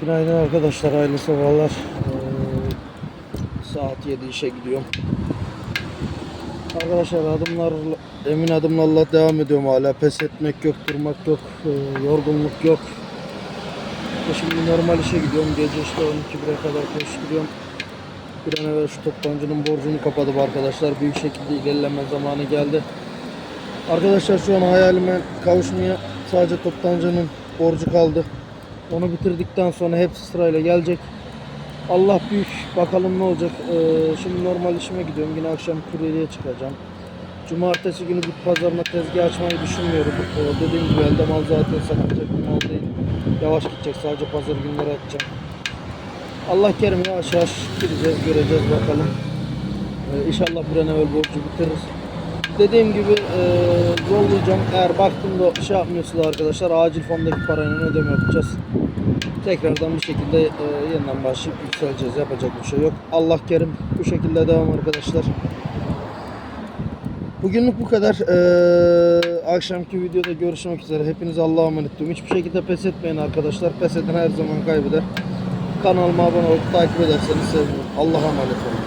Günaydın arkadaşlar, hayırlı sabahlar. Ee, saat 7 işe gidiyorum. Arkadaşlar adımlar, emin adımlarla devam ediyorum hala. Pes etmek yok, durmak yok, ee, yorgunluk yok. İşte Şimdi normal işe gidiyorum. Gece işte 12-1'e kadar koşturuyorum. Bir an evvel şu toptancının borcunu kapadım arkadaşlar. Büyük şekilde ilerleme zamanı geldi. Arkadaşlar şu an hayalime kavuşmaya sadece toptancının borcu kaldı. Onu bitirdikten sonra hepsi sırayla gelecek. Allah büyük. Bakalım ne olacak. Ee, şimdi normal işime gidiyorum. Yine akşam kuryeliğe çıkacağım. Cumartesi günü bit pazarına tezgah açmayı düşünmüyorum. Ee, dediğim gibi elde mal zaten satacak bir mal değil. Yavaş gidecek. Sadece pazar günleri atacağım. Allah kerim yavaş yavaş gideceğiz, göreceğiz bakalım. Ee, inşallah bir an evvel borcu bitiririz. Dediğim gibi e, yollayacağım. Eğer baktığımda şey yapmıyorsa da arkadaşlar acil fondaki parayla ödeme yapacağız. Tekrardan bir şekilde e, yeniden başlayıp yükseleceğiz. Yapacak bir şey yok. Allah kerim. Bu şekilde devam arkadaşlar. Bugünlük bu kadar. Ee, akşamki videoda görüşmek üzere. Hepinize Allah'a emanet ediyorum. Hiçbir şekilde pes etmeyin arkadaşlar. Pes eden her zaman kaybeder. Kanalıma abone olup takip ederseniz sevinirim. Allah'a emanet olun.